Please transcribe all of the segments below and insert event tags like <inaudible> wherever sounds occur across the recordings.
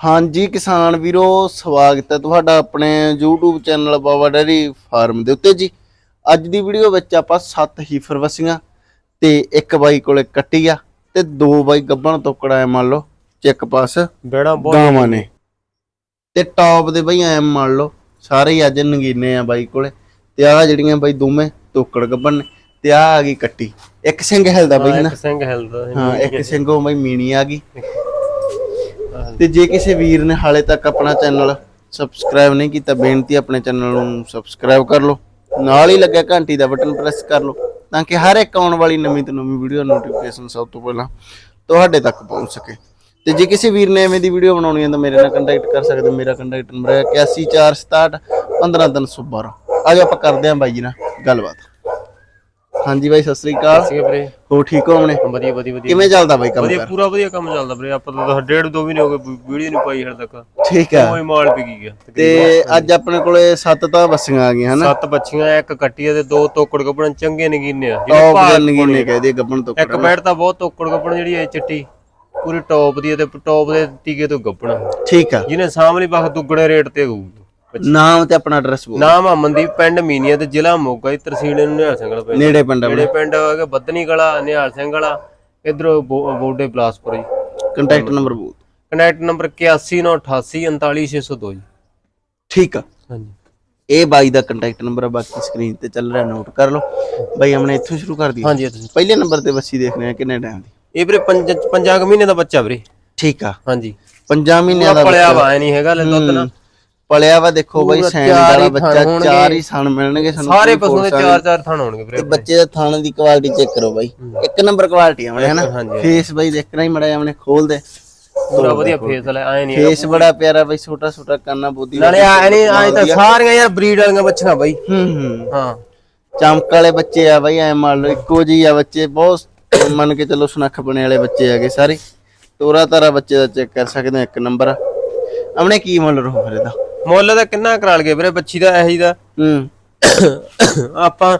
ਹਾਂਜੀ ਕਿਸਾਨ ਵੀਰੋ ਸਵਾਗਤ ਹੈ ਤੁਹਾਡਾ ਆਪਣੇ YouTube channel Baba dairy farm ਦੇ ਉੱਤੇ ਜੀ। ਅੱਜ ਦੀ ਵੀਡੀਓ ਵਿੱਚ ਆਪਾਂ ਸੱਤ ਹੀਫਰ ਵਸੀਆਂ ਤੇ ਇੱਕ ਬਾਈ ਕੋਲੇ ਕੱਟੀ ਆ ਤੇ ਦੋ ਬਾਈ ਗੱਬਣ ਤੋਕੜਾ ਐ ਮੰਨ ਲਓ ਚੈੱਕ ਪਾਸ ਬੇੜਾ ਬਹੁਤ ਗਾਵਾਂ ਨੇ। ਤੇ ਟੌਪ ਦੇ ਬਈ ਐ ਮੰਨ ਲਓ ਸਾਰੇ ਹੀ ਅੱਜ ਨਗੀਨੇ ਆ ਬਾਈ ਕੋਲੇ। ਤੇ ਆ ਜਿਹੜੀਆਂ ਬਾਈ ਦੋਵੇਂ ਤੋਕੜ ਗੱਬਣ ਨੇ ਤੇ ਆ ਆ ਗਈ ਕੱਟੀ। ਇੱਕ ਸਿੰਘ ਹਿਲਦਾ ਬਈ ਨਾ। ਇੱਕ ਸਿੰਘ ਹਿਲਦਾ ਹਾਂ ਇੱਕ ਸਿੰਘੋਂ ਬਈ ਮੀਣੀ ਆ ਗਈ। ਤੇ ਜੇ ਕਿਸੇ ਵੀਰ ਨੇ ਹਾਲੇ ਤੱਕ ਆਪਣਾ ਚੈਨਲ ਸਬਸਕ੍ਰਾਈਬ ਨਹੀਂ ਕੀਤਾ, ਬੇਨਤੀ ਆਪਣੇ ਚੈਨਲ ਨੂੰ ਸਬਸਕ੍ਰਾਈਬ ਕਰ ਲਓ। ਨਾਲ ਹੀ ਲੱਗਿਆ ਘੰਟੀ ਦਾ ਬਟਨ ਪ੍ਰੈਸ ਕਰ ਲਓ, ਤਾਂ ਕਿ ਹਰ ਇੱਕ ਆਉਣ ਵਾਲੀ ਨਵੀਂ ਤੋਂ ਨਵੀਂ ਵੀਡੀਓ ਨੋਟੀਫਿਕੇਸ਼ਨ ਸਭ ਤੋਂ ਪਹਿਲਾਂ ਤੁਹਾਡੇ ਤੱਕ ਪਹੁੰਚ ਸਕੇ। ਤੇ ਜੇ ਕਿਸੇ ਵੀਰ ਨੇ ਐਵੇਂ ਦੀ ਵੀਡੀਓ ਬਣਾਉਣੀ ਹੈ ਤਾਂ ਮੇਰੇ ਨਾਲ ਕੰਟੈਕਟ ਕਰ ਸਕਦੇ ਹੋ। ਮੇਰਾ ਕੰਟੈਕਟ ਨੰਬਰ ਹੈ 814661 15312 ਆਜੋ ਆਪਾਂ ਕਰਦੇ ਹਾਂ ਬਾਈ ਜੀ ਨਾਲ ਗੱਲਬਾਤ। ਹਾਂਜੀ ਬਾਈ ਸਤਿ ਸ੍ਰੀ ਅਕਾਲ। ਸੀ ਵੀਰੇ। ਹੋ ਠੀਕ ਹੋ ਆਪਣੇ? ਵਧੀਆ ਵਧੀਆ ਵਧੀਆ। ਕਿਵੇਂ ਚੱਲਦਾ ਬਾਈ ਕੰਮ ਵਧੀਆ ਪੂਰਾ ਵਧੀਆ ਕੰਮ ਚੱਲਦਾ ਵੀਰੇ। ਆਪਾਂ ਤਾਂ ਡੇਢ ਦੋ ਮਹੀਨੇ ਹੋ ਗਏ ਵੀਡੀਓ ਨਹੀਂ ਪਾਈ ਹੜ ਤੱਕ। ਠੀਕ ਹੈ। ਕੋਈ ਮਾਲ ਪੀ ਗਿਆ ਤੇ ਅੱਜ ਆਪਣੇ ਕੋਲੇ ਸੱਤ ਤਾਂ ਬੱਸੀਆਂ ਆ ਗਈਆਂ ਹਨਾ? ਸੱਤ ਬੱਚੀਆਂ ਇੱਕ ਕੱਟੀ ਆ ਤੇ ਦੋ ਤੋਕੜ ਗੱਪਣ ਚੰਗੇ ਨਗੀਨੇ ਆ। ਟੌਪ ਦੇ ਨਗੀਨੇ ਕਹਦੇ ਗੱਬਣ ਤੋਂ ਇੱਕ ਬੈਠ ਤਾਂ ਬਹੁਤ ਤੋਕੜ ਗੱਪਣ ਜਿਹੜੀ ਹੈ ਚਿੱਟੀ ਪੂਰੀ ਟੌਪ ਦੀ ਆ ਤੇ ਟੌਪ ਦੇ ਟੀਕੇ ਤੋਂ ਗੱਪਣ ਠੀਕ ਆ। ਜਿਹਨੇ ਸਾਹਮਣੇ ਬਖ ਦੁੱਗਣੇ ਰੇਟ ਤੇ ਹੋਊ। ਨਾਮ ਤੇ ਆਪਣਾ ਐਡਰੈਸ ਬੋਲ। ਨਾਮ ਆ ਮਨਦੀਪ ਪਿੰਡ ਮੀਨੀਆ ਤੇ ਜ਼ਿਲ੍ਹਾ ਮੋਗਾ ਜੀ ਤਹਿਸੀਲ ਨੂੰ ਨਿਹਾਲ ਸਿੰਘ ਵਾਲਾ ਪਿੰਡ। ਨੇੜੇ ਪਿੰਡ ਜਿਹੜੇ ਪਿੰਡ ਹੈਗੇ ਬੱਦਨੀ ਕਲਾ ਨਿਹਾਲ ਸਿੰਘ ਵਾਲਾ। ਇਧਰੋਂ ਬੋਡੇ ਬਲਾਸਪੁਰ ਜੀ। ਕੰਟੈਕਟ ਨੰਬਰ ਬੋਲ। ਕਨੈਕਟ ਨੰਬਰ 8198849602 ਜੀ। ਠੀਕ ਆ। ਹਾਂਜੀ। ਇਹ ਬਾਈ ਦਾ ਕੰਟੈਕਟ ਨੰਬਰ ਆ ਬਾਕੀ ਸਕਰੀਨ ਤੇ ਚੱਲ ਰਿਹਾ ਨੋਟ ਕਰ ਲਓ। ਬਾਈ ਆਪਣੇ ਇੱਥੋਂ ਸ਼ੁਰੂ ਕਰ ਦਈਏ ਹਾਂਜੀ ਤੁਸੀਂ ਪਹਿਲੇ ਨੰਬਰ ਤੇ ਬੱਸੀ ਦੇਖ ਰਹੇ ਆ ਕਿੰਨੇ ਟਾਈਮ ਦੀ। ਇਹ ਵੀਰੇ ਪੰਜ ਪੰਜਾਂ ਕੁ ਮਹੀਨੇ ਦਾ ਬੱਚਾ ਵੀਰੇ। ਠੀਕ ਆ। ਹਾਂਜੀ। ਪੰਜਾਂ ਮਹੀਨਿਆਂ ਦਾ ਪਲਿਆ ਵਾ ਨਹੀਂ ਹੈਗਾ ਲੈ ਦੁੱਧ ਨਾ ਪਲਿਆ ਵਾ ਦੇਖੋ ਬਾਈ ਚਾਰ ਵਾਲਾ ਹੀ ਬੱਚਾ ਥਣ। ਚਾਰ ਹੀ ਸਣ ਮਿਲਣਗੇ ਸਾਨੂੰ ਸਾਰੇ ਪਸ਼ੂ ਦੇ ਚਾਰ ਚਾਰ ਥਣ ਹੋਣਗੇ ਵੀਰੇ। ਤੇ ਬੱਚੇ ਦਾ ਥਣ ਦੀ ਕੁਆਲਿਟੀ ਚੈੱਕ ਕਰੋ ਬਾਈ। ਇੱਕ ਨੰਬਰ ਕੁਆਲਿਟੀ ਆ ਹਨਾ? ਹਾਂਜੀ ਫੇਸ ਬਾਈ ਦੇਖਣਾ ਹੀ ਮੜਾ ਆਪਣੇ ਖੋਲ ਦੇ। ਪੂਰਾ ਵਧੀਆ ਫੇਸ ਲੈ ਐ ਨਹੀਂ ਫੇਸ ਬੜਾ ਪਿਆਰਾ ਬਾਈ ਛੋਟਾ ਛੋਟਾ ਕੰਨਾ ਬੋਦੀ ਨਾਲੇ ਐ ਨਹੀਂ ਐ ਤਾਂ ਸਾਰੀਆਂ ਯਾਰ ਬਰੀਡ ਵਾਲੀਆਂ ਬੱਚੀਆਂ ਬਾਈ। ਹੂੰ ਹੂੰ। ਹਾਂ। ਚਮਕ ਵਾਲੇ ਬੱਚੇ ਆ ਬਾਈ ਐ ਮੰਨ ਲਓ ਇੱਕੋ ਜਿਹੀ ਆ ਬੱਚੇ ਬਹੁਤ <coughs> ਮੰਨ ਕੇ ਚੱਲੋ ਸੁਨੱਖ ਬਣੇ ਵਾਲੇ ਬੱਚੇ ਹੈਗੇ ਸਾਰੇ। ਤੋਰਾ ਤਾਰਾ ਬੱਚੇ ਦਾ ਚੈੱਕ ਕਰ ਸਕਦੇ ਆ ਇੱਕ ਨੰਬਰ ਆਪਣੇ ਕੀ ਮੁੱਲ ਰਹੂ ਫਿਰ ਇਹਦਾ? ਮੁੱਲ ਦਾ ਕਿੰਨਾ ਕਰਾ ਲਗੇ ਵੀਰੇ? ਬੱਚੀ ਦਾ ਇਹੀ ਦਾ ਹੂੰ। ਆਪਾਂ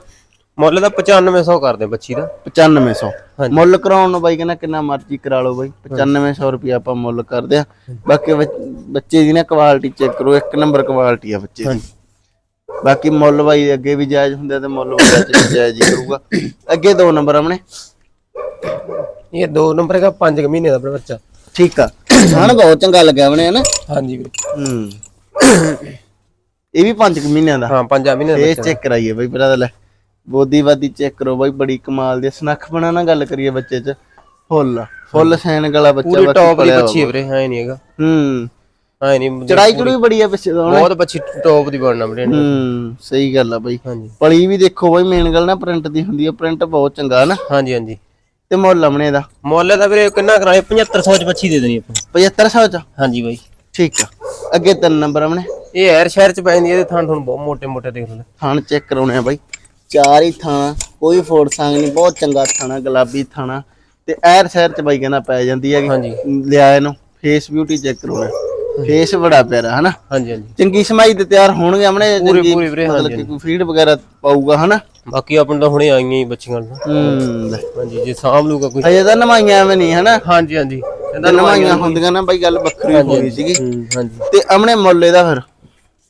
ਮੁੱਲ ਦਾ 9500 ਕਰਦੇ ਬੱਚੀ ਦਾ। 9500 ਹਾਂਜੀ। ਮੁੱਲ ਕਰਾਉਣ ਨੂੰ ਬਾਈ ਕਹਿੰਦਾ ਕਿੰਨਾ ਮਰਜ਼ੀ ਕਰਾ ਲਓ ਬਾਈ। 9500 ਰੁਪਏ ਆਪਾਂ ਮੁੱਲ ਕਰਦੇ ਆ। ਬਾਕੀ ਬੱਚ- ਦੀ ਨਾ ਕੁਆਲਿਟੀ ਚੈੱਕ ਕਰੋ। ਇੱਕ ਨੰਬਰ ਕੁਆਲਿਟੀ ਆ ਬੱਚੇ ਦੀ। ਬਾਕੀ ਮੁੱਲ ਬਾਈ ਅੱਗੇ ਵੀ ਜਾਇਜ਼ ਹੁੰਦੇ ਆ ਤੇ ਮੁੱਲ ਬਾਈ ਜਾਇਜ਼ ਹੀ ਕਰੂਗਾ। ਅੱਗੇ ਦੋ ਨੰਬਰ ਆਪਣੇ। ਇਹ ਦੋ ਨੰਬਰ ਹੈਗਾ 5 ਮਹੀਨੇ ਦਾ ਬੱਚਾ। ਠੀਕ ਆ। ਹਣ ਬਹੁਤ ਚੰਗਾ ਲੱਗਿਆ ਆਪਣੇ ਹਨਾ? ਹਾਂਜੀ ਵੀਰੇ। ਹੂੰ। ਇਹ ਵੀ 5 ਮਹੀਨਿਆਂ ਦਾ। ਹਾਂ 5 ਮਹੀਨੇ ਦਾ ਇਹ ਚੈੱਕ ਕਰਾਈਏ ਬਾਈ ਭਰਾ ਲੈ। ਬੋਦੀ ਬਾਦੀ ਚੈੱਕ ਕਰੋ ਬਾਈ ਬੜੀ ਕਮਾਲ ਦੀ ਸੁਨੱਖ ਬਣਾ ਨਾ ਗੱਲ ਕਰੀਏ ਬੱਚੇ 'ਚ। ਫੁੱਲ ਫੁੱਲ ਸੈਨ ਗਲਾ ਬੱਚਾ ਪੂਰੀ ਬਾਕੀ ਟੌਪ ਦੀ ਪਲਿਆ ਵਾ। ਬੱਚੀ ਹੈ ਵੀਰੇ ਹੈ ਨਹੀਂ ਹੈਗਾ। ਹੂੰ। ਹੈ ਨਹੀਂ ਚੜਾਈ ਚੜੂਈ ਬੜੀ ਆ ਪਿੱਛੇ ਤੋਂ ਹਨਾ। ਬਹੁਤ ਬੱਚੀ ਟੌਪ ਦੀ ਬਣਨਾ ਵੀਰੇ ਇਹਨੇ। ਹੂੰ ਸਹੀ ਗੱਲ ਆ ਬਾਈ। ਹਾਂਜੀ। ਪਲੀ ਵੀ ਦੇਖੋ ਬਾਈ ਮੇਨ ਗੱਲ ਨਾ ਪ੍ਰਿੰਟ ਦੀ ਹੁੰਦੀ ਆ। ਪ੍ਰਿੰਟ ਬਹੁਤ ਚੰਗਾ ਨਾ ਹਾਂਜੀ ਹਾਂਜੀ। ਤੇ ਮੁੱਲ ਆਪਣੇ ਦਾ। ਮੁੱਲ ਦਾ ਵੀਰੇ ਕਿੰਨਾ ਕਰਾਏ 7500 ਚ ਬੱਚੀ ਦੇ ਦੇਣੀ ਆਪਾਂ। 7500 ਚ? ਹਾਂਜੀ ਬਾਈ। ਠੀਕ ਆ। ਅੱਗੇ ਤਿੰਨ ਨੰਬਰ ਆਪਣੇ। ਇਹ ਐਰ ਸ਼ਹਿਰ ਚ ਪੈਂਦੀ ਇਹਦੇ ਥਾਂ ਤੁਹਾਨੂੰ ਬਹੁਤ ਮੋਟੇ ਮੋਟੇ ਦੇਖ ਲਓ। ਥਣ ਚੈੱਕ ਕਰਾਉਣੇ ਆ ਬਾਈ। ਚਾਰ ਹੀ ਥਾਣਾ ਕੋਈ ਫੋੜ ਸੰਗ ਨਹੀਂ ਬਹੁਤ ਚੰਗਾ ਥਾਣਾ ਗੁਲਾਬੀ ਥਾਣਾ। ਤੇ ਐਰ ਸ਼ਹਿਰ ਚ ਬਾਈ ਕਹਿੰਦਾ ਪੈ ਜਾਂਦੀ ਹੈਗੀ। ਹਾਂਜੀ। ਲਿਆ ਇਹਨੂੰ ਫੇਸ ਬਿਊਟੀ ਚੈੱਕ ਕਰਾਉਣਾ। ਫੇਸ ਬੜਾ ਪਿਆਰਾ ਹਨਾ? ਹਾਂਜੀ ਹਾਂਜੀ। ਚੰਗੀ ਸਮਾਈ ਤੇ ਤਿਆਰ ਹੋਣਗੇ ਆਪਣੇ ਪੂਰੀ ਪੂਰੀ ਵੀਰੇ ਮਤਲਬ ਕਿ ਕੋਈ ਫੀਡ ਵਗੈਰਾ ਪਾਊਗਾ ਹਨਾ? ਬਾਕੀ ਆਪਾਂ ਤਾਂ ਹੁਣੇ ਆਈਆਂ ਹੀ ਬੱਚੀਆਂ ਨੂੰ। ਹੂੰ। ਹਾਂਜੀ ਜੇ ਸਾਂਭ ਲੂਗਾ ਕੋਈ। ਅਜੇ ਤਾਂ ਨਵਾਈਆਂ ਐਵੇਂ ਨਹੀਂ ਹਨਾ? ਹਾਂਜੀ ਹਾਂਜੀ। ਨਵਾਈਆਂ ਹੁੰਦੀਆਂ ਨਾ ਬਾਈ ਗੱਲ ਵੱਖਰੀ ਹੋਣੀ ਸੀਗੀ। ਹੂੰ, ਹਾਂਜੀ। ਤੇ ਆਪਣੇ ਮੁੱਲ ਇਹਦਾ ਫਿਰ?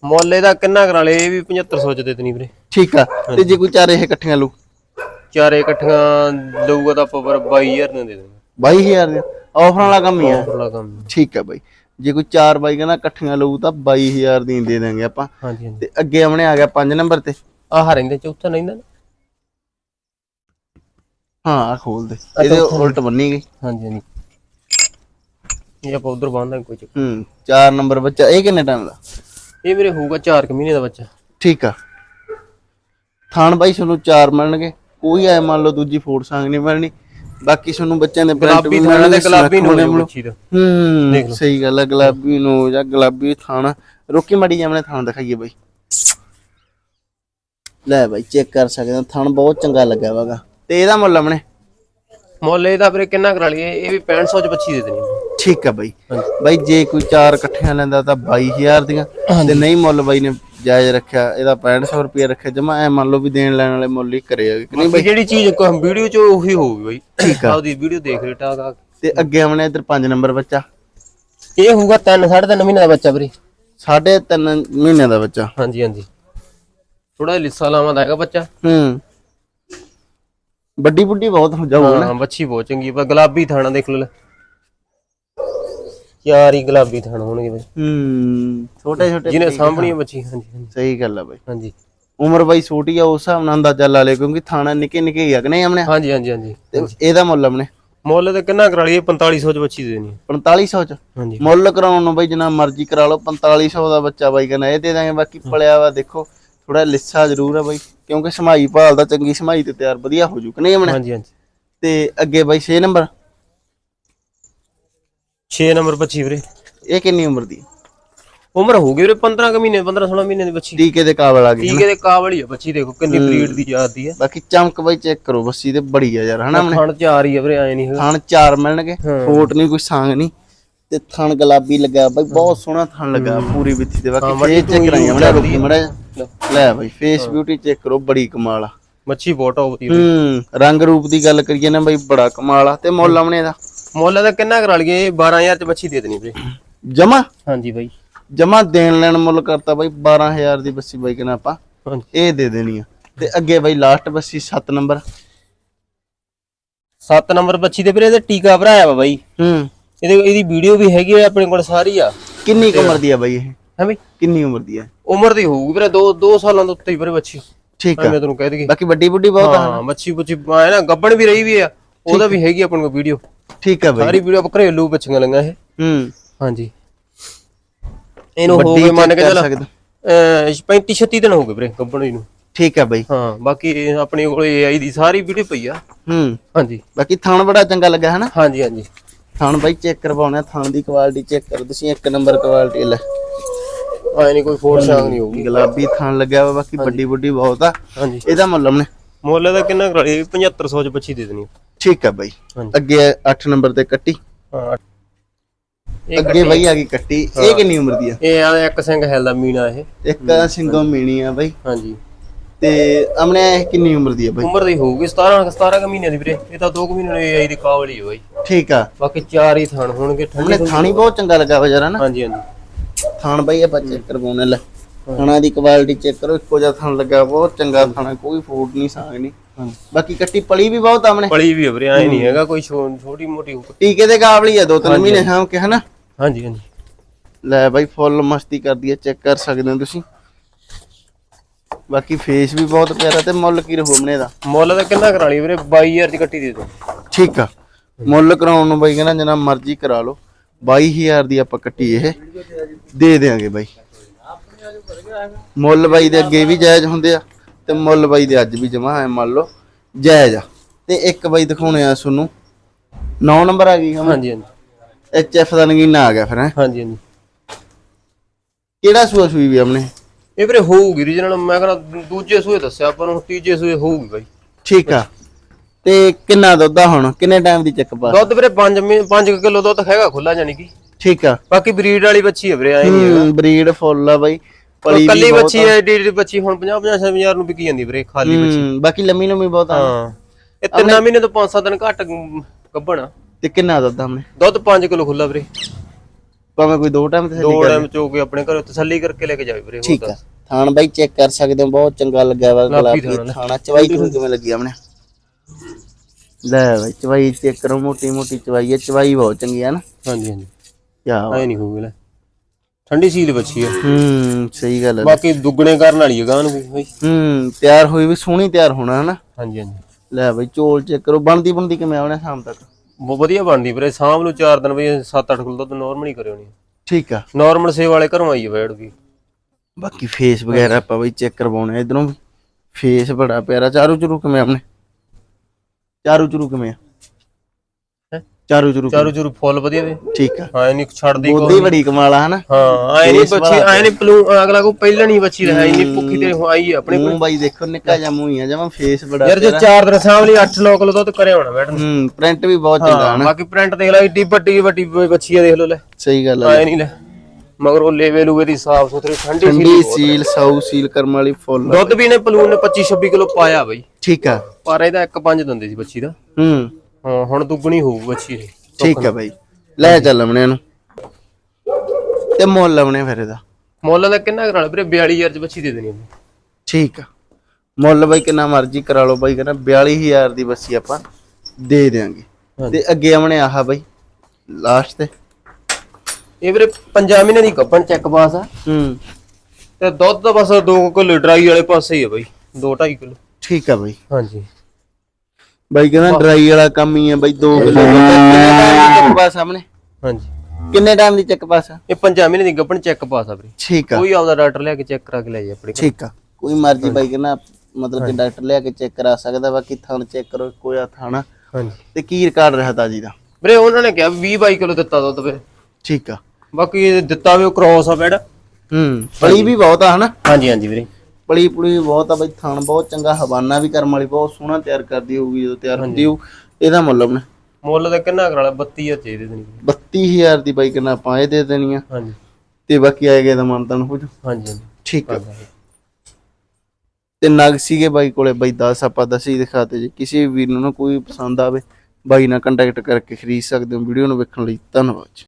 ਮੁੱਲ ਇਹਦਾ ਕਿੰਨਾ ਕਰਾ ਲਏ? ਇਹ ਵੀ 7500 ਚ ਦੇ ਦੇਣੀ ਵੀਰੇ। ਠੀਕ ਆ। ਤੇ ਜੇ ਕੋਈ ਚਾਰ ਇਹ ਇਕੱਠੀਆਂ ਲੂ ਚਾਰੇ ਇਕੱਠੀਆਂ ਲਊਗਾ ਤਾਂ ਆਪਾਂ ਪਰ 22000 ਦੇ ਦੇ ਦਾਂਗੇ 22000 ਦੇ? ਆਫਰਾਂ ਵਾਲਾ ਕੰਮ ਹੀ ਆ। ਪਰਲਾ ਕੰਮ ਠੀਕ ਆ ਬਾਈ। ਜੇ ਕੋਈ ਚਾਰ ਬਾਈ ਕਹਿੰਦਾ ਇਕੱਠੀਆਂ ਲਊ ਤਾਂ 22000 ਦੀ ਦੇ ਦਾਂਗੇ ਆਪਾਂ। ਹਾਂਜੀ ਹਾਂਜੀ। ਤੇ ਅੱਗੇ ਆਪਣੇ ਆ ਗਿਆ 5 ਨੰਬਰ ਤੇ। ਆਹ ਰਹਿੰਦੇ ਚੌਥਾ ਨਹੀਂ ਨਾ। ਹਾਂ ਆ ਖੋਲ ਦੇ। ਇਹਦੇ ਉਲਟ ਬੰਨੀ ਗਈ। ਹਾਂਜੀ ਹਾਂਜੀ। ਇਹ ਆਪਾਂ ਉਧਰ ਬੰਨਦਾ ਕੋਈ ਚੱਕਰ ਹੂੰ ਚਾਰ ਨੰਬਰ ਬੱਚਾ ਇਹ ਕਿੰਨੇ ਟਾਈਮ ਦਾ? ਇਹ ਵੀਰੇ ਹੋਊਗਾ 4 ਕੁ ਮਹੀਨੇ ਦਾ ਬੱਚਾ। ਠੀਕ ਆ। ਥਾਣ ਬਾਈ ਤੁਹਾਨੂੰ ਚਾਰ ਮਿਲਣਗੇ ਕੋਈ ਐ ਮੰਨ ਲਓ ਦੂਜੀ ਫੋੜ ਸੰਗ ਨਹੀਂ ਮਿਲਣੀ ਬਾਕੀ ਤੁਹਾਨੂੰ ਬੱਚਿਆਂ ਦੇ ਪ੍ਰਿੰਟ ਗੁਲਾਬੀ ਥਾਣਾ ਗੁਲਾਬੀ ਨੂੰ ਬੱਚੀ ਦਾ ਹੂੰ ਸਹੀ ਗੱਲ ਹੈ ਗੁਲਾਬੀ ਨੂੰ ਜਾਂ ਗੁਲਾਬੀ ਥਾਣਾ। ਰੋਕੀ ਮੜੀ ਜਾਮਣੇ ਥਾਣ ਦਿਖਾਈਏ ਬਾਈ। ਲੈ ਬਾਈ ਚੈੱਕ ਕਰ ਸਕਦੇ ਹੋ ਥਣ ਬਹੁਤ ਚੰਗਾ ਲੱਗਿਆ ਵਾਗਾ। ਤੇ ਇਹਦਾ ਮੁੱਲ ਆਪਣੇ? ਮੁੱਲ ਇਹਦਾ ਵੀਰੇ ਕਿੰਨਾ ਕਰਾ ਲਈਏ? ਇਹ ਵੀ 6500 ਚ ਬੱਚੀ ਦੇ ਦੇਣੀ। ਠੀਕ ਆ ਬਾਈ। ਬਾਈ ਜੇ ਕੋਈ ਚਾਰ ਇਕੱਠਿਆਂ ਲੈਂਦਾ ਤਾਂ 22000 ਦੀਆਂ। ਤੇ ਨਹੀਂ ਮੁੱਲ ਬਾਈ ਨੇ ਜਾਇਜ਼ ਰੱਖਿਆ ਇਹਦਾ 6500 ਰੁਪਏ ਰੱਖਿਆ। ਜਮਾ ਐ ਮੰਨ ਲਓ ਵੀ ਦੇਣ ਲੈਣ ਵਾਲੇ ਮੁੱਲ ਹੀ ਕਰੇ ਕਿ ਨਹੀਂ ਬਾਕੀ ਜਿਹੜੀ ਚੀਜ਼ ਵੀਡੀਓ ਚ ਉਹੀ ਹੋਊਗੀ ਬਾਈ। ਠੀਕ ਆ। ਉਹਦੀ ਵੀਡੀਓ ਦੇਖ ਲਈ ਟਾਕ ਆ। ਤੇ ਅੱਗੇ ਆਉਣੇ ਇਧਰ 5 ਨੰਬਰ ਬੱਚਾ। ਇਹ ਹੋਊਗਾ 3 3.5 ਮਹੀਨੇ ਦਾ ਬੱਚਾ ਵੀਰੇ। ਸਾਢੇ ਤਿੰਨ ਮਹੀਨੇ ਦਾ ਬੱਚਾ। ਹਾਂਜੀ ਹਾਂਜੀ। ਥੋੜਾ ਲਿੱਸਾ ਲਾਵਾਂ ਦਾ ਹੈਗਾ ਬੱਚਾ। ਹੂੰ। ਵੱਡੀ ਬੁੱਢੀ ਬਹੁਤ ਹੋ ਜਾਊਗਾ ਨਾ। ਹਾਂ ਬੱਚੀ ਬਹੁਤ ਚੰਗੀ ਪਰ ਗੁਲਾਬੀ ਥਾਣਾ ਦੇਖ ਲੈ। ਯਾਰ ਹੀ ਗੁਲਾਬੀ ਥਾਣ ਹੋਣਗੇ ਬਈ। ਹੂੰ ਛੋਟੇ ਛੋਟੇ ਜਿਹਨੇ ਹੈ ਬੱਚੀ ਹਾਂਜੀ ਹਾਂਜੀ। ਸਹੀ ਗੱਲ ਆ ਬਾਈ। ਹਾਂਜੀ। ਉਮਰ ਬਾਈ ਛੋਟੀ ਆ ਉਸ ਹਿਸਾਬ ਨਾਲ ਅੰਦਾਜ਼ਾ ਲਾ ਲਿਓ ਕਿਉਂਕਿ ਥਾਣਾ ਨਿੱਕੇ ਨਿੱਕੇ ਹੀ ਆ ਕਿ ਨਹੀਂ ਆਪਣੇ? ਹਾਂਜੀ ਹਾਂਜੀ ਹਾਂਜੀ ਤੇ ਇਹਦਾ ਮੁੱਲ ਆਪਣੇ? ਮੁੱਲ ਤੇ ਕਿੰਨਾ ਕਰਾ ਲਈਏ? 4500 ਚ ਬੱਚੀ ਦੇ ਦੇਣੀ ਹੈ। 4500 ਚ? ਹਾਂਜੀ। ਮੁੱਲ ਕਰਾਉਣ ਨੂੰ ਬਾਈ ਜਿੰਨਾ ਮਰਜ਼ੀ ਕਰਾ ਲਓ 4500 ਦਾ ਬੱਚਾ ਬਾਈ ਕਹਿੰਦਾ ਇਹ ਦੇ ਦਾਂਗੇ ਬਾਕੀ ਪਲਿਆ ਵਾ ਦੇਖੋ ਥੋੜਾ ਲਿੱਸਾ ਜ਼ਰੂਰ ਆ ਬਾਈ। ਕਿਉਂਕਿ ਸਮਾਈ ਭਾਲਦਾ ਚੰਗੀ ਸਮਾਈ ਤੇ ਤਿਆਰ ਵਧੀਆ ਹੋ ਜੂ ਕਿ ਨਹੀਂ ਹਾਂਜੀ ਹਾਂਜੀ। ਤੇ ਅੱਗੇ ਬਾਈ 6 ਨੰਬਰ? 6 ਨੰਬਰ ਬੱਚੀ ਵੀਰੇ। ਇਹ ਕਿੰਨੀ ਉਮਰ ਦੀ? ਉਮਰ ਹੋ ਗਈ ਵੀਰੇ 15 ਕੁ ਮਹੀਨੇ 15 16 ਮਹੀਨੇ ਦੀ ਬੱਚੀ। ਟੀਕੇ ਦੇ ਕਾਬਲ ਆ ਗਈ ਟੀਕੇ ਦੇ ਕਾਬਲ ਹੀ ਆ ਬੱਚੀ ਦੇਖੋ ਕਿੰਨੀ ਬਰੀਡ ਦੀ ਜਾਂਦੀ ਹੈ ਬਾਕੀ ਚਮਕ ਬਾਈ ਚੈੱਕ ਕਰੋ ਬੱਸੀ ਤੇ ਬੜੀ ਆ ਯਾਰ ਹਨਾ ਆਪਣੇ ਖਾਣ ਚ ਆ ਹੈ ਵੀਰੇ ਐ ਨਹੀਂ ਥਣ ਚਾਰ ਮਿਲਣਗੇ ਫੋਟ ਨਹੀਂ ਕੋਈ ਸੰਗ ਨਹੀਂ। ਤੇ ਥਣ ਗੁਲਾਬੀ ਲੱਗਾ ਬਾਈ ਬਹੁਤ ਸੋਹਣਾ ਥਣ ਲੱਗਾ ਪੂਰੀ ਵਿੱਥੀ ਤੇ ਬਾਕੀ ਫੇਸ ਚੈੱਕ ਕਰਾਈਆਂ ਮੜਾ ਰੁਕੀ ਮੜਾ ਲੈ ਬਾਈ ਫੇਸ ਬਿਊਟੀ ਚੈੱਕ ਕਰੋ ਬੜੀ ਕਮਾਲ ਆ। ਮੱਛੀ ਬਹੁਤ ਟੌਪ ਦੀ ਹੂੰ ਰੰਗ ਰੂਪ ਦੀ ਗੱਲ ਕਰੀਏ ਨਾ ਬਾਈ ਬੜਾ ਕਮਾਲ ਆ। ਤੇ ਮੁੱਲ ਆਮਣੇ ਦਾ? ਮੁੱਲ ਦਾ ਕਿੰਨਾ ਕਰਾ ਲਈਏ? 12000 ਚ ਮੱਛੀ ਦੇ ਦੇਣੀ ਵੀਰੇ ਜਮਾ? ਹਾਂਜੀ ਬਾਈ। ਜਮਾ ਦੇਣ ਲੈਣ ਮੁੱਲ ਕਰਤਾ ਬਾਈ 12000 ਦੀ ਬੱਸੀ ਬਾਈ ਕਹਿੰਦਾ ਆਪਾਂ। ਇਹ ਦੇ ਦੇਣੀ ਆ। ਤੇ ਅੱਗੇ ਬਾਈ ਲਾਸਟ ਬੱਸੀ 7 ਨੰਬਰ। 7 ਨੰਬਰ ਬੱਚੀ ਦੇ ਵੀਰੇ ਇਹਦੇ ਟੀਕਾ ਭਰਾਇਆ ਵਾ ਬਾਈ। ਹੂੰ। ਇਹਦੇ ਇਹਦੀ ਵੀਡੀਓ ਵੀ ਹੈਗੀ ਆ ਆਪਣੇ ਕੋਲ ਸਾਰੀ ਆ। ਕਿੰਨੀ ਉਮਰ ਦੀ ਆ ਬਾਈ ਇਹ? ਹੈ ਬਈ? ਕਿੰਨੀ ਉਮਰ ਦੀ ਆ? ਉਮਰ ਦੀ ਹੋਊਗੀ ਵੀਰੇ 2 2 ਸਾਲਾਂ ਤੋਂ ਉੱਤੇ ਹੀ ਵੀਰੇ ਬੱਚੀ ਠੀਕ ਐ ਆ। ਮੈਂ ਤੈਨੂੰ ਕਹਿ ਦਗੀ ਬਾਕੀ ਵੱਡੀ ਬੁੱਢੀ ਬਹੁਤ ਆ ਹਾਂ ਮੱਛੀ ਪੁੱਛੀ ਆਏ ਨਾ ਗੱਬਣ ਵੀ ਰਹੀ ਵੀ ਆ ਉਹਦਾ ਵੀ ਹੈਗੀ ਆਪਣੇ ਕੋਲ ਵੀਡੀਓ। ਠੀਕ ਆ ਬਾਈ। ਸਾਰੀ ਵੀਡੀਓ ਆਪਾਂ ਘਰੇਲੂ ਬੱਚੀਆਂ ਲੰਗਾ ਇਹ। ਹੂੰ। ਹਾਂਜੀ। ਇਹਨੂੰ ਹੋ ਗਏ ਮੰਨ ਕੇ ਚੱਲ ਸਕਦਾ। 35 36 ਦਿਨ ਹੋ ਗਏ ਵੀਰੇ ਗੱਬਣ ਨੂੰ। ਠੀਕ ਆ ਬਾਈ। ਹਾਂ ਬਾਕੀ ਆਪਣੇ ਕੋਲ AI ਦੀ ਸਾਰੀ ਵੀਡੀਓ ਪਈ ਆ। ਹੂੰ। ਹਾਂਜੀ। ਬਾਕੀ ਥਣ ਬੜਾ ਚੰਗਾ ਲੱਗਾ ਹਨਾ। ਹਾਂਜੀ ਹਾਂਜੀ। ਥਣ ਬਾਈ ਚੈੱਕ ਕਰਵਾਉਣਾ ਥਣ ਦੀ ਕੁਆਲਿਟੀ ਚੈੱਕ ਕਰੋ। ਤੁਸੀਂ ਇੱਕ ਨੰਬਰ ਕੁਆਲਿਟੀ ਲੈ। ਆਏ ਨਹੀਂ ਕੋਈ ਫੋੜ ਸ਼ਾਂਗ ਨਹੀਂ ਹੋਊਗੀ। ਗੁਲਾਬੀ ਥਣ ਲੱਗਿਆ ਵਾ ਬਾਕੀ ਵੱਡੀ ਵੱਡੀ ਬਹੁਤ ਆ। ਹਾਂਜੀ। ਇਹਦਾ ਮੁੱਲ ਆਮਣੇ ਮੁੱਲ ਦਾ ਕਿੰਨਾ ਕਰਾ ਲਈ 7500 ਚ ਬੱਚੀ ਦੇ ਦੇਣੀ ਠੀਕ ਆ ਬਾਈ। ਅੱਗੇ 8 ਨੰਬਰ ਤੇ ਕੱਟੀ। ਹਾਂ ਅੱਗੇ ਬਾਈ ਆ ਗਈ ਕੱਟੀ। ਇਹ ਕਿੰਨੀ ਉਮਰ ਦੀ ਆ? ਇਹ ਆ ਇੱਕ ਸਿੰਘ ਹੈਲਦਾ ਮੀਨਾ ਇਹ। ਇੱਕ ਸਿੰਘੋਂ ਮੀਣੀ ਆ ਬਾਈ। ਹਾਂਜੀ। ਤੇ ਅਮਨੇ ਇਹ ਕਿੰਨੀ ਉਮਰ ਦੀ ਆ ਬਾਈ? ਉਮਰ ਦੀ ਹੋਊਗੀ 17 17 ਕੁ ਮਹੀਨੇ ਦੀ ਵੀਰੇ। ਇਹ ਤਾਂ 2 ਮਹੀਨੇ ਦੀ AI ਦੀ ਕਾਬਲ ਹੀ ਹੈ ਬਾਈ। ਠੀਕ ਆ। ਬਾਕੀ ਚਾਰ ਹੀ ਥਣ ਹੋਣਗੇ ਠੰਡੇ ਥਾਣੀ ਬਹੁਤ ਚੰਗਾ ਲੱਗਾ ਜਰਾ ਨਾ। ਹਾਂਜੀ ਹਾਂਜੀ। ਥਾਣ ਬਾਈ ਆਪਾਂ ਚੈੱਕ ਕਰਵਾਉਣੇ ਲੈ। ਥਾਣਾ ਦੀ ਕੁਆਲਿਟੀ ਚੈੱਕ ਕਰੋ ਇੱਕੋ ਜਿਹਾ ਥਾਣ ਲੱਗਾ ਬਹੁਤ ਚੰਗਾ ਥਾਣਾ ਕੋਈ ਫੂਡ ਨਹੀਂ ਸਾਗ ਨਹੀਂ। ਬਾਕੀ ਕੱਟੀ ਪਲੀ ਵੀ ਬਹੁਤ ਆਮਨੇ ਪਲੀ ਵੀ ਹੈ ਵੀਰੇ ਐ ਨਹੀਂ ਹੈਗਾ ਕੋਈ ਛੋਟੀ ਮੋਟੀ ਟੀਕੇ ਦੇ ਕਾਬਲੀ ਆ ਦੋ ਤਿੰਨ ਮਹੀਨੇ ਸ਼ਾਮ ਕੇ ਹਨਾ? ਹਾਂਜੀ ਹਾਂਜੀ। ਲੈ ਬਾਈ ਫੁੱਲ ਮਸਤੀ ਕਰਦੀ ਹੈ ਚੈੱਕ ਕਰ ਸਕਦੇ ਹੋ ਤੁਸੀਂ। ਬਾਕੀ ਫੇਸ ਵੀ ਬਹੁਤ ਪਿਆਰਾ ਤੇ ਮੁੱਲ ਕੀ ਰਹੂ ਅਮਨੇ ਦਾ? ਮੁੱਲ ਦਾ ਕਿੰਨਾ ਕਰਾ ਲਈ ਵੀਰੇ? 22000 ਦੀ ਕੱਟੀ ਦੇ ਦੋ ਠੀਕ ਆ। ਮੁੱਲ ਕਰਾਉਣ ਨੂੰ ਬਾਈ ਕਹਿੰਦਾ ਜਿੰਨਾ ਮਰਜ਼ੀ ਕਰਾ ਲਓ। 22000 ਦੀ ਆਪਾਂ ਕੱਟੀ ਇਹ। ਦੇ ਦੇਾਂਗੇ ਬਾਈ। ਮੁੱਲ ਬਾਈ ਦੇ ਅੱਗੇ ਵੀ ਜਾਇਜ਼ ਹੁੰਦੇ ਆ ਤੇ ਮੁੱਲ ਬਾਈ ਦੇ ਅੱਜ ਵੀ ਜਮਾ ਹੈ ਮੰਨ ਲਓ ਜਾਇਜ਼ ਆ। ਤੇ ਇੱਕ ਬਾਈ ਦਿਖਾਉਣੇ ਆ ਤੁਹਾਨੂੰ। 9 ਨੰਬਰ ਆ ਗਈ ਹਾਂਜੀ ਹਾਂਜੀ। ਐਚ ਐਫ ਦਾ ਨਗੀਨਾ ਆ ਗਿਆ ਫਿਰ ਹੈਂ। ਹਾਂਜੀ ਹਾਂਜੀ। ਕਿਹੜਾ ਸੂਆ ਸੂਈ ਵੀ ਆਪਣੇ? ਇਹ ਵੀਰੇ ਹੋਊਗੀ ਰੀਜਨਲ ਮੈਂ ਕਹਿੰਦਾ ਦੂਜੇ ਸੂਏ ਦੱਸਿਆ ਆਪਾਂ ਨੂੰ ਤੀਜੇ ਸੂਏ ਹੋਊਗੀ ਬਾਈ। ਠੀਕ ਆ। ਤੇ ਕਿੰਨਾ ਦੁੱਧ ਆ ਹੁਣ? ਕਿੰਨੇ ਟਾਈਮ ਦੀ ਚੱਕ ਪਾ ਦੁੱਧ ਵੀਰੇ 5 5 ਕਿਲੋ ਦੁੱਧ ਹੈਗਾ ਖੁੱਲਾ ਜਾਨੀ ਕਿ। ਠੀਕ ਆ। ਬਾਕੀ ਬਰੀਡ ਵਾਲੀ ਬੱਚੀ ਹੈ ਵੀਰੇ ਐ ਨਹੀਂ ਬਰੀਡ ਫੁੱਲ ਆ ਬਾਈ। ਪਲੀ ਵੀ ਕੱਲੀ ਬੱਚੀ ਹੈ ਏਡੀ ਏਡੀ ਬੱਚੀ ਹੁਣ 50 50 ਹਜ਼ਾਰ ਨੂੰ ਵਿਕੀ ਜਾਂਦੀ ਵੀਰੇ ਖਾਲੀ ਬੱਚੀ। ਬਾਕੀ ਲੰਮੀ ਲੰਮੀ ਬਹੁਤ ਆ। ਹਾਂ। ਇਹ ਤਿੰਨ ਮਹੀਨੇ ਤੋਂ 5-7 ਦਿਨ ਘੱਟ ਗੱਭਣ ਤੇ ਕਿੰਨਾ ਦੁੱਧ ਆ ਆਪਣੇ ਦੁੱਧ 5 ਕਿਲੋ ਖੁੱਲਾ ਵੀਰੇ। ਭਾਵੇਂ ਕੋਈ ਦੋ ਟਾਈਮ ਤੇ ਦੋ ਟਾਈਮ ਚੋ ਕੇ ਆਪਣੇ ਘਰੋਂ ਤਸੱਲੀ ਕਰਕੇ ਲੈ ਕੇ ਜਾਵੇ ਵੀਰੇ ਠੀਕ ਆ। ਥਾਣ ਬਾਈ ਚੈੱਕ ਕਰ ਸਕਦੇ ਹੋ ਬਹੁਤ ਚੰਗਾ ਲੱਗਿਆ ਵਾ ਗੁਲਾਬੀ ਥਾਣਾ। ਚਵਾਈ ਕਿਵੇਂ ਲੱਗੀ ਆਪਣੇ ਲੈ ਬਾਈ ਚਵਾਈ ਚੈੱਕ ਕਰੋ ਮੋਟੀ ਮੋਟੀ ਚਵਾਈ ਹੈ ਚਵਾਈ ਬਹੁਤ ਚੰਗੀ ਆ ਨਾ। ਹਾਂਜੀ ਹਾਂਜੀ। ਕਿਆ ਐ ਨਹੀਂ ਹੋਊਗੀ ਲੈ। ਠੰਡੀ ਸੀਲ ਬੱਚੀ ਹੈ ਹੂੰ ਸਹੀ ਗੱਲ ਹੈ ਬਾਕੀ ਦੁੱਗਣੇ ਕਰਨ ਵਾਲੀ ਹੈ ਗਾਂ ਨੂੰ ਵੀ ਬਈ। ਹੂੰ ਤਿਆਰ ਹੋਈ ਵੀ ਸੋਹਣੀ ਤਿਆਰ ਹੋਣਾ ਹਨਾ। ਹਾਂਜੀ ਹਾਂਜੀ। ਲੈ ਬਾਈ ਚੋਲ ਚੈੱਕ ਕਰੋ। ਬਣਦੀ ਬਣਦੀ ਕਿਵੇਂ ਆਉਣਾ ਸ਼ਾਮ ਤੱਕ? ਬਹੁਤ ਵਧੀਆ ਬਣਦੀ ਵੀਰੇ ਸ਼ਾਮ ਨੂੰ 4 ਦਿਨ ਵਜੇ 7-8 ਕਿਲੋ ਦੁੱਧ ਨਾਰਮਲ ਹੀ ਕਰਿਓ ਨਹੀਂ ਠੀਕ ਆ। ਨਾਰਮਲ ਸੇ ਵਾਲੇ ਘਰੋਂ ਆਈ ਹੈ ਬੈੜ ਵੀ ਬਾਕੀ ਫੇਸ ਵਗੈਰਾ ਆਪਾਂ ਬਈ ਚੈੱਕ ਕਰਵਾਉਣਾ ਇਧਰੋਂ ਵੀ ਫੇਸ ਬੜਾ ਪਿਆਰਾ ਚਾਰੂ ਚਰੂ ਕਿਵੇਂ ਆਪਣੇ ਚਾਰੂ ਚਰੂ ਕਿਵੇਂ ਆ? ਚਾਰੂ ਚਰੂ ਚਾਰੂ ਚੂਰੂ ਫੁੱਲ ਵਧੀਆ ਵੇ ਠੀਕ ਆ। ਹਾਂ ਨਹੀਂ ਛੱਡਦੀ ਕੋਈ ਬੋਦੀ ਬੜੀ ਕਮਾਲ ਆ ਹਨਾ? ਹਾਂ ਆਏ ਨਹੀਂ ਬੱਚੀ ਨਹੀਂ ਪਲੂ ਅਗਲਾ ਕੋ ਪਹਿਲਾਂ ਨਹੀਂ ਬੱਚੀ ਰਿਹਾ ਇੰਨੀ ਭੁੱਖੀ ਤੇ ਆਈ ਆਪਣੇ ਮੂੰਹ ਬਾਈ ਦੇਖੋ ਨਿੱਕਾ ਜਿਹਾ ਮੂੰਹ ਹੀ ਆ ਜਮਾ ਫੇਸ ਬੜਾ ਯਾਰ ਜੇ 4 ਦਿਨ ਸਾਹਮਣੇ 8-9 ਕਿਲੋ ਦੁੱਧ ਕਰਿਆ ਹੋਣਾ ਬੈਠ ਹੂੰ ਪ੍ਰਿੰਟ ਵੀ ਬਹੁਤ ਚੰਗਾ ਹਨਾ? ਬਾਕੀ ਪ੍ਰਿੰਟ ਦੇਖ ਲੈ ਏਡੀ ਵੱਡੀ ਵੱਡੀ ਬੱਚੀ ਆ ਦੇਖ ਲੋ ਲੈ। ਸਹੀ ਗੱਲ ਆ ਆਏ ਨਹੀਂ ਲੈ। ਮਗਰ ਉਹ ਲੇਵੇ ਲੂਵੇ ਦੀ ਸਾਫ਼ ਸੁਥਰੀ ਠੰਡੀ ਸੀਲ ਸਾਊ ਸੀਲ ਕਰਮ ਵਾਲੀ ਫੁੱਲ। ਦੁੱਧ ਵੀ ਨੇ ਪਲੂਨ ਨੇ 25-26 ਕਿਲੋ ਪਾਇਆ ਬਈ। ਠੀਕ ਆ। ਪਰ ਇਹਦਾ 1.5 ਦਿੰਦੇ ਸੀ ਬੱਚੀ ਦਾ। ਹੂੰ। ਹਾਂ ਹੁਣ ਦੁੱਗਣੀ ਹੋਊ ਬੱਚੀ ਦੀ ਠੀਕ ਆ ਬਾਈ। ਲੈ ਚੱਲ ਆਪਣੇ ਨੂੰ। ਤੇ ਮੁੱਲ ਲਾਉਣੇ ਫਿਰ ਇਹਦਾ। ਮੁੱਲ ਦਾ ਕਿੰਨਾ ਕਰਾ ਵੀਰੇ? 42000 ਚ ਬੱਚੀ ਦੇ ਦੇਣੀ ਆ। ਬਾਈ। ਠੀਕ ਆ। ਮੁੱਲ ਬਾਈ ਕਿੰਨਾ ਮਰਜ਼ੀ ਕਰਾ ਲਓ ਬਾਈ ਕਹਿੰਦਾ 42000 ਦੀ ਬੱਸੀ ਆਪਾਂ ਦੇ ਦੇਾਂਗੇ ਹਾਂਜੀ। ਤੇ ਅੱਗੇ ਆਵਣੇ ਆਹ ਬਾਈ ਲਾਸਟ ਤੇ। ਇਹ ਵੀਰੇ 5 ਮਹੀਨੇ ਦੀ ਕੱਪਣ ਚੈੱਕ ਪਾਸ ਆ। ਹੂੰ। ਤੇ ਦੁੱਧ ਦਾ ਬਸ 2 ਕਿਲੋ ਡਰਾਈ ਵਾਲੇ ਪਾਸੇ ਹੀ ਆ ਬਾਈ 2.5 ਕਿਲੋ। ਠੀਕ ਆ ਬਾਈ। ਹਾਂਜੀ। ਬਾਈ ਕਹਿੰਦਾ ਡਰਾਈ ਵਾਲਾ ਕੰਮ ਹੀ ਆ ਬਾਈ 2 ਕਿਲੋ ਚੱਕ ਪਾਸ ਸਾਹਮਣੇ ਹਾਂਜੀ। ਕਿੰਨੇ ਟਾਈਮ ਦੀ ਚੱਕ ਪਾਸ ਆ? ਇਹ 5 ਮਹੀਨੇ ਦੀ ਗੱਪਣ ਚੈੱਕ ਪਾਸ ਆ ਵੀਰੇ। ਠੀਕ ਆ। ਕੋਈ ਆਪਦਾ ਡਾਕਟਰ ਲਿਆ ਕੇ ਚੈੱਕ ਕਰਾ ਕੇ ਲੈ ਜਾ ਆਪਣੇ ਠੀਕ ਆ। ਕੋਈ ਮਰਜ਼ੀ ਬਾਈ ਕਹਿੰਦਾ ਮਤਲਬ ਕਿ ਡਾਕਟਰ ਲਿਆ ਕੇ ਚੈੱਕ ਕਰਾ ਸਕਦਾ ਬਾਕੀ ਥਣ ਚੈੱਕ ਕਰੋ ਕੋਈ ਆ ਥਾਣਾ ਹਾਂਜੀ। ਤੇ ਕੀ ਰਿਕਾਰਡ ਰਿਹਾ ਤਾਜੀ ਦਾ? ਵੀਰੇ ਉਹਨਾਂ ਨੇ ਕਿਹਾ 20 22 ਕਿਲੋ ਦਿੱਤਾ ਦੁੱਧ ਵੀਰੇ ਠੀਕ ਆ। ਬਾਕੀ ਇਹ ਦਿੱਤਾ ਵੀ ਉਹ ਕ੍ਰੋਸ ਆ ਬੈਡ। ਹੂੰ ਪਲੀ ਵੀ ਬਹੁਤ ਆ ਹਨਾ? ਹਾਂਜੀ ਹਾਂਜੀ ਵੀਰੇ। ਪਲੀ ਪੁਲੀ ਬਹੁਤ ਆ ਬਾਈ ਥਣ ਬਹੁਤ ਚੰਗਾ ਹਵਾਨਾ ਵੀ ਕਰਮ ਵਾਲੀ ਬਹੁਤ ਸੋਹਣਾ ਤਿਆਰ ਕਰਦੀ ਹੋਊਗੀ ਜਦੋਂ ਤਿਆਰ ਹੁੰਦੀ ਹੋਊ। ਇਹਦਾ ਮੁੱਲ ਆਪਣਾ? ਮੁੱਲ ਦਾ ਕਿੰਨਾ ਕਰਾ ਲਾ 32000 ਚਾਹੀਦੇ ਦੇਣੀ। 32000 ਦੀ ਬਾਈ ਕਿੰਨਾ ਆਪਾਂ ਇਹ ਦੇ ਦੇਣੀ ਆ। ਹਾਂਜੀ। ਤੇ ਬਾਕੀ ਆਏਗਾ ਦਾ ਮਾਨਤਨ ਹੋ ਜੂ ਹਾਂਜੀ ਠੀਕ ਆ। ਤੇ ਨਗ ਸੀਗੇ ਬਾਈ ਕੋਲੇ ਬਾਈ 10 ਆਪਾਂ ਦਸੀ ਦਿਖਾਤੇ ਜੀ। ਕਿਸੇ ਵੀ ਵੀਰ ਨੂੰ ਨਾ ਕੋਈ ਪਸੰਦ ਆਵੇ ਬਾਈ ਨਾਲ ਕੰਟੈਕਟ ਕਰਕੇ ਖਰੀਦ ਸਕਦੇ ਹੋ। ਵੀਡੀਓ ਨੂੰ ਵੇਖਣ ਲਈ ਧੰਨਵਾਦ